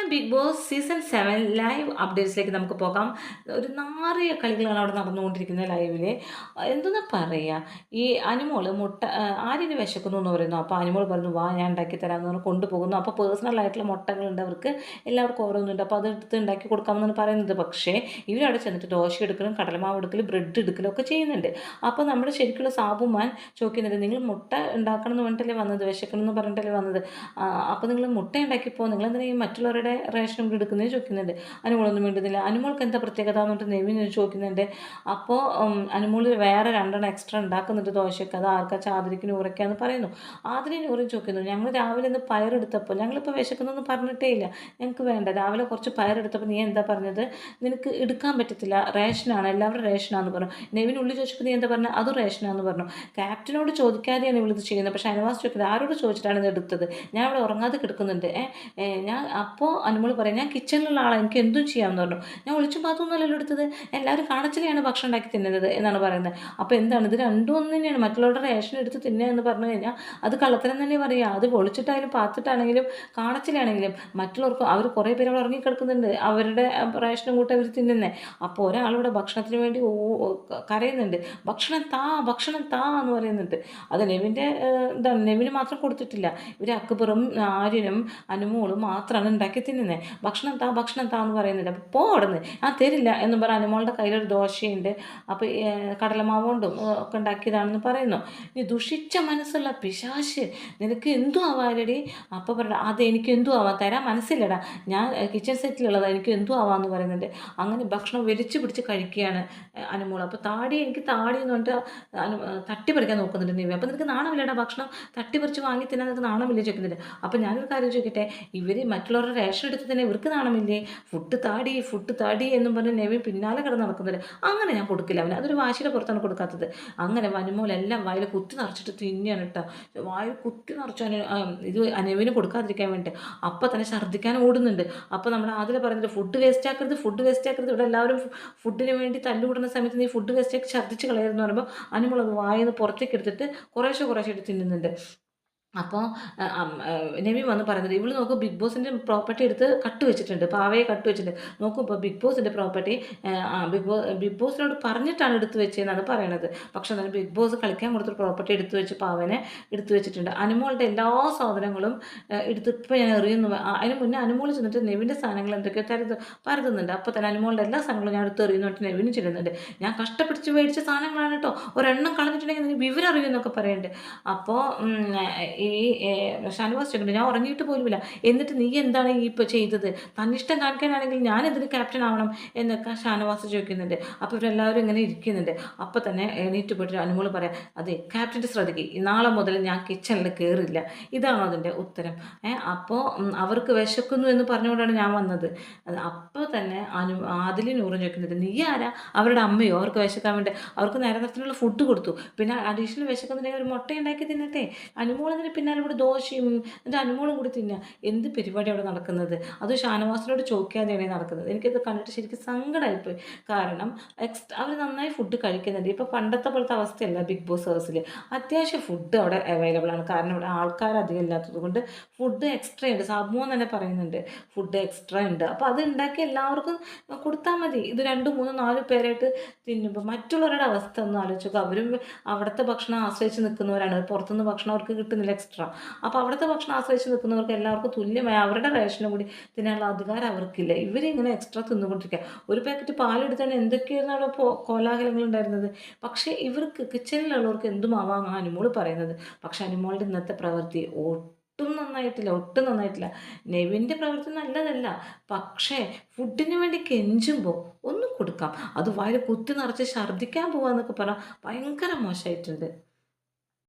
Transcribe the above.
Malayalam Bigg Boss season seven live അപ്ഡേറ്റ്സിലേക്ക് നമുക്ക് പോകാം. ഒരു നാറിയ കളികളാണ് അവിടെ നടന്നുകൊണ്ടിരിക്കുന്നത് ലൈവിൽ എന്തെന്ന് പറയുക ഈ അനിമോൾ മുട്ട ആരിന് വിശക്കുന്നു എന്ന് പറയുന്നു. അപ്പോൾ അനിമോൾ പറഞ്ഞു വാ ഞാൻ ഉണ്ടാക്കി തരാമെന്ന് പറഞ്ഞു കൊണ്ടുപോകുന്നു. അപ്പോൾ പേഴ്സണലായിട്ടുള്ള മുട്ടകളുണ്ട് അവർക്ക്. എല്ലാവർക്കും ഓരോന്നുണ്ട്. അപ്പോൾ അതെടുത്ത് ഉണ്ടാക്കി കൊടുക്കാമെന്നാണ് പറയുന്നത്. പക്ഷേ ഇവരവിടെ ചെന്നിട്ട് ദോശ എടുക്കലും കടലമാവ് എടുക്കലും ബ്രെഡ് എടുക്കലും ഒക്കെ ചെയ്യുന്നുണ്ട്. അപ്പോൾ നമ്മുടെ ശരിക്കുള്ള സാബുമാൻ ചോദിക്കുന്നുണ്ട് നിങ്ങൾ മുട്ട ഉണ്ടാക്കണം എന്ന് പറഞ്ഞിട്ടല്ലേ വന്നത്? വിശക്കണം എന്ന് പറഞ്ഞിട്ടല്ലേ വന്നത്? അപ്പോൾ നിങ്ങൾ മുട്ട ഉണ്ടാക്കിപ്പോൾ നിങ്ങൾ എന്തിനാ ഈ മറ്റുള്ളവരുടെ റേഷൻ ഇവിടെ എടുക്കുന്നത് ചോദിക്കുന്നുണ്ട്. അനുമോളൊന്നും വേണ്ടുന്നില്ല അനുമോൾക്ക് എന്താ പ്രത്യേകത എന്ന് പറഞ്ഞിട്ട് നെവിൻ ചോദിക്കുന്നുണ്ട്. അപ്പോൾ അനുമോൾ വേറെ രണ്ടെണ്ണം എക്സ്ട്രാ ഉണ്ടാക്കുന്നുണ്ട് ദോശയ്ക്ക്. അത് ആർക്കാ? ചാതിരിക്ക് നൂറയ്ക്കാന്ന് പറയുന്നു. ആതിരി നൂറും ചോദിക്കുന്നു. ഞങ്ങൾ രാവിലെ ഇന്ന് പയറെടുത്തപ്പോൾ ഞങ്ങളിപ്പോൾ വിശക്കുന്നൊന്നും പറഞ്ഞിട്ടേ ഇല്ല. ഞങ്ങൾക്ക് വേണ്ട. രാവിലെ കുറച്ച് പയറെടുത്തപ്പോൾ നീ എന്താ പറഞ്ഞത്? നിനക്ക് എടുക്കാൻ പറ്റത്തില്ല. റേഷനാണ്. എല്ലാവരും റേഷനാന്ന് പറഞ്ഞു. നെവിൻ ഉള്ളി ചോദിച്ചപ്പോൾ നീ എന്താ പറഞ്ഞത് അതും റേഷനാന്ന് പറഞ്ഞു. ക്യാപ്റ്റനോട് ചോദിക്കാതെയാണ് ഇവളിത് ചെയ്യുന്നത്. പക്ഷേ അനവാസ് ചോദിക്കുന്നത് ആരോട് ചോദിച്ചിട്ടാണ് ഇത് എടുത്തത്? ഞാൻ അവിടെ ഉറങ്ങാതെ കിടക്കുന്നുണ്ട്. ഞാൻ അപ്പോൾ അനുമോൾ പറയാം ഞാൻ കിച്ചണിലുള്ള ആളാണ് എനിക്ക് എന്തും ചെയ്യാമെന്ന് പറഞ്ഞു. ഞാൻ ഒളിച്ചു പാത്തൊന്നുമല്ലല്ലോ എടുത്തത്. എല്ലാവരും കാണിച്ചിലെയാണ് ഭക്ഷണം ഉണ്ടാക്കി തിന്നുന്നത് എന്നാണ് പറയുന്നത്. അപ്പോൾ എന്താണ് ഇത് രണ്ടും ഒന്ന് തന്നെയാണ്. മറ്റുള്ളവരുടെ റേഷൻ എടുത്ത് തിന്നുക എന്ന് പറഞ്ഞു കഴിഞ്ഞാൽ അത് കള്ളത്തരം തന്നെ പറയുക. അത് ഒളിച്ചിട്ടായാലും പാത്തിട്ടാണെങ്കിലും കാണിച്ചിലാണെങ്കിലും മറ്റുള്ളവർക്ക് അവർ കുറേ പേര് അവിടെ ഉറങ്ങിക്കിടക്കുന്നുണ്ട്. അവരുടെ റേഷനും കൂട്ടി അവർ തിന്നുന്നത് അപ്പോൾ ഒരാളിവിടെ ഭക്ഷണത്തിന് വേണ്ടി കരയുന്നുണ്ട്. ഭക്ഷണം താ ഭക്ഷണം താ എന്ന് പറയുന്നുണ്ട്. അത് നെവിന്റെ എന്താണ് നെവിന് മാത്രം കൊടുത്തിട്ടില്ല. ഇവർ അക്ബറും ആര്യനും അനുമോളും മാത്രമാണ് ഉണ്ടാക്കി തിന്നുന്നത് ഭക്ഷണം താ ഭക്ഷണം താ എന്ന് പറയുന്നില്ല. അപ്പോൾ പോ നിന്ന് ആ തരില്ല എന്ന് പറഞ്ഞ അനുമോളുടെ കയ്യിലൊരു ദോശയുണ്ട്. അപ്പോൾ കടലമാവ് കൊണ്ടും ഒക്കെ ഉണ്ടാക്കിയതാണെന്ന് പറയുന്നു. നീ ദുഷിച്ച മനസ്സുള്ള പിശാശ്. നിനക്ക് എന്തു ആവാലടി അപ്പോൾ പറയണ അത് എനിക്ക് എന്തു ആവാം. തരാൻ മനസ്സില്ലടാ. ഞാൻ കിച്ചൺ സെറ്റിലുള്ളത് എനിക്ക് എന്തു ആവാമെന്ന് പറയുന്നുണ്ട്. അങ്ങനെ ഭക്ഷണം വലിച്ചു പിടിച്ച് കഴിക്കുകയാണ് അനുമോൾ. അപ്പോൾ താടി എനിക്ക് താടി എന്ന് പറഞ്ഞിട്ട് തട്ടിപ്പറിക്കാൻ തട്ടി പറിക്കാൻ നോക്കുന്നുണ്ട് നീ അപ്പോൾ നിനക്ക് നാണമില്ലടാ ഭക്ഷണം? തട്ടിപ്പറിച്ച് വാങ്ങി തിന്നാൻ നിനക്ക് നാണമില്ല ചോദിക്കുന്നുണ്ട്. അപ്പോൾ ഞാനൊരു കാര്യം ചോദിക്കട്ടെ? ഇവർ മറ്റുള്ളവരുടെ റേഷൻ എടുത്ത് തന്നെ ഇവർക്ക് നാണമില്ലേ? ഫുഡ് താടി ഫുഡ് താടി എന്നും പറഞ്ഞ് നെവി പിന്നാലെ കിടന്ന് നടക്കുന്നുണ്ട്. അങ്ങനെ ഞാൻ കൊടുക്കില്ല അവന്. അതൊരു വാശിയുടെ പുറത്താണ് കൊടുക്കാത്തത്. അങ്ങനെ വനുമോലെല്ലാം വായിൽ കുത്തി നിറച്ചിട്ട് തിന്നെയാണ് കേട്ടോ വായിൽ കുത്തി നിറച്ചു ഇത് അനവിന് കൊടുക്കാതിരിക്കാൻ വേണ്ടി അപ്പം തന്നെ ഛർദ്ദിക്കാൻ ഓടുന്നുണ്ട്. അപ്പോൾ നമ്മൾ ആദ്യം പറയുന്നത് ഫുഡ് വേസ്റ്റ് ആക്കരുത് ഫുഡ് വേസ്റ്റ് ആക്കരുത്. ഇവിടെ എല്ലാവരും ഫുഡിന് വേണ്ടി തല്ലുകൂടുന്ന സമയത്ത് നീ ഫുഡ് വേസ്റ്റ് ആക്കി ഛർദ്ദിച്ച് കളയരുതെന്ന് പറയുമ്പോൾ അനുമോൾ അത് വായിന്ന് പുറത്തേക്ക് എടുത്തിട്ട് കുറേശ്ശെ കുറേശ്ശെ എടുത്ത് തിന്നുന്നുണ്ട്. അപ്പോൾ നബി വന്ന് പറയുന്നത് ഇവൾ നോക്കും ബിഗ് ബോസിന്റെ പ്രോപ്പർട്ടി എടുത്ത് കട്ട് വെച്ചിട്ടുണ്ട് പാവയെ കട്ട് വെച്ചിട്ടുണ്ട്. നോക്കും ഇപ്പോൾ ബിഗ് ബോസിന്റെ പ്രോപ്പർട്ടി ബിഗ് ബോസ് ബിഗ് ബോസിനോട് പറഞ്ഞിട്ടാണ് എടുത്ത് വെച്ചതെന്നാണ് പറയണത്. പക്ഷെ എന്നാലും ബിഗ് ബോസ് കളിക്കാൻ കൊടുത്തൊരു പ്രോപ്പർട്ടി എടുത്തു വെച്ച് പാവനെ എടുത്തു വെച്ചിട്ടുണ്ട്. അനുമോളുടെ എല്ലാ സാധനങ്ങളും എടുത്ത് ഇപ്പോൾ ഞാൻ എറിയുന്നു. അതിന് മുന്നേ അനുമോൾ ചെന്നിട്ട് നെവിന്റെ സാധനങ്ങൾ എന്തൊക്കെയോ തരുത് പരതുന്നുണ്ട്. അപ്പോൾ തന്നെ അനുമോളുടെ എല്ലാ സാധനങ്ങളും ഞാൻ എടുത്ത് എറിയുന്നുണ്ട് നെവിന് ചെല്ലുന്നുണ്ട്. ഞാൻ കഷ്ടപ്പെട്ട് മേടിച്ച സാധനങ്ങളാണ് കേട്ടോ ഒരെണ്ണം കളഞ്ഞിട്ടുണ്ടെങ്കിൽ നിനക്ക് വിവരം അറിയുമെന്നൊക്കെ പറയുന്നുണ്ട് അപ്പോൾ ഈ ഷാനവാസ് ചോദിക്കുന്നുണ്ട് ഞാൻ ഉറങ്ങിയിട്ട് പോലുമില്ല. എന്നിട്ട് നീ എന്താണ് ഈ ഇപ്പോൾ ചെയ്തത്? തന്നിഷ്ടം കാണിക്കാനാണെങ്കിൽ ഞാൻ എന്തിന് ക്യാപ്റ്റൻ ആവണം എന്നൊക്കെ ഷാനവാസ് ചോദിക്കുന്നുണ്ട്. അപ്പോൾ ഇവരെല്ലാവരും ഇങ്ങനെ ഇരിക്കുന്നുണ്ട്. അപ്പോൾ തന്നെ എണീറ്റ് പോയിട്ട് അനുമോൾ പറയാം അതെ ക്യാപ്റ്റന്റെ ശ്രദ്ധിക്കുക നാളെ മുതൽ ഞാൻ കിച്ചണിൽ കയറില്ല ഇതാണോ അതിന്റെ ഉത്തരം. അപ്പോൾ അവർക്ക് വിശക്കുന്നു എന്ന് പറഞ്ഞുകൊണ്ടാണ് ഞാൻ വന്നത്. അപ്പോൾ തന്നെ അനു ആദിലും നൂറും ചോദിക്കുന്നത് നീ ആരാ? അവരുടെ അമ്മയോ? അവർക്ക് വിശക്കാൻ വേണ്ടി? അവർക്ക് നേരത്തെ നേരത്തിനുള്ള ഫുഡ് കൊടുത്തു. പിന്നെ അഡീഷണൽ വിശക്കുന്നുണ്ടെങ്കിൽ ഒരു മുട്ട ഉണ്ടാക്കി തിന്നട്ടെ അനുമോളതിന് പിന്നാലെ ഇവിടെ ദോശയും എന്നിട്ട് അനുമോളും കൂടി തിന്നുക എന്ത് പരിപാടി അവിടെ നടക്കുന്നത്? അത് ഷാനവാസിനോട് ചോദിക്കാതെയാണ് നടക്കുന്നത്. എനിക്കത് കണ്ടിട്ട് ശരിക്കും സങ്കടമായിപ്പോയി കാരണം എക്സ്ട്രാ അവർ നന്നായി ഫുഡ് കഴിക്കുന്നുണ്ട്. ഇപ്പോൾ പണ്ടത്തെ പോലത്തെ അവസ്ഥയല്ല ബിഗ് ബോസ് ഹൗസിൽ അത്യാവശ്യം ഫുഡ് അവിടെ അവൈലബിൾ ആണ്. കാരണം ഇവിടെ ആൾക്കാർ അധികം ഇല്ലാത്തത് കൊണ്ട് ഫുഡ് എക്സ്ട്രാ ഉണ്ട്. സമൂഹം തന്നെ പറയുന്നുണ്ട്. ഫുഡ് എക്സ്ട്രാ ഉണ്ട്. അപ്പോൾ അത് ഉണ്ടാക്കി എല്ലാവർക്കും കൊടുത്താൽ മതി. ഇത് രണ്ട് മൂന്ന് നാല് പേരായിട്ട് തിന്നുമ്പോൾ മറ്റുള്ളവരുടെ അവസ്ഥ ഒന്ന് ആലോചിച്ചു അവരും അവിടുത്തെ ഭക്ഷണം ആശ്രയിച്ച് നിൽക്കുന്നവരാണ്. പുറത്തുനിന്ന് ഭക്ഷണം അവർക്ക് കിട്ടുന്നില്ല. എക്സ്ട്രാ അപ്പോൾ അവിടുത്തെ ഭക്ഷണം ആശ്രയിച്ച് നിൽക്കുന്നവർക്ക് എല്ലാവർക്കും തുല്യമായ അവരുടെ റേഷനും കൂടി തിന്നാനുള്ള അധികാരം അവർക്കില്ല. ഇവരിങ്ങനെ എക്സ്ട്രാ തിന്നുകൊണ്ടിരിക്കുക ഒരു പാക്കറ്റ് പാലെടുത്താൽ എന്തൊക്കെയായിരുന്നു അവിടെ കോലാഹലങ്ങൾ ഉണ്ടായിരുന്നത്? പക്ഷേ ഇവർക്ക് കിച്ചണിലുള്ളവർക്ക് എന്തും ആവാം അനുമോൾ പറയുന്നത്. പക്ഷേ അനുമോളുടെ ഇന്നത്തെ പ്രവൃത്തി ഒട്ടും നന്നായിട്ടില്ല ഒട്ടും നന്നായിട്ടില്ല. നെവിന്റെ പ്രവൃത്തി നല്ലതല്ല. പക്ഷേ ഫുഡിന് വേണ്ടി കെഞ്ചുമ്പോൾ ഒന്ന് കൊടുക്കാം. അത് വയറ് കുത്തി നിറച്ച് ഛർദ്ദിക്കാൻ പോവാന്നൊക്കെ പറഞ്ഞാൽ ഭയങ്കര മോശമായിട്ടുണ്ട്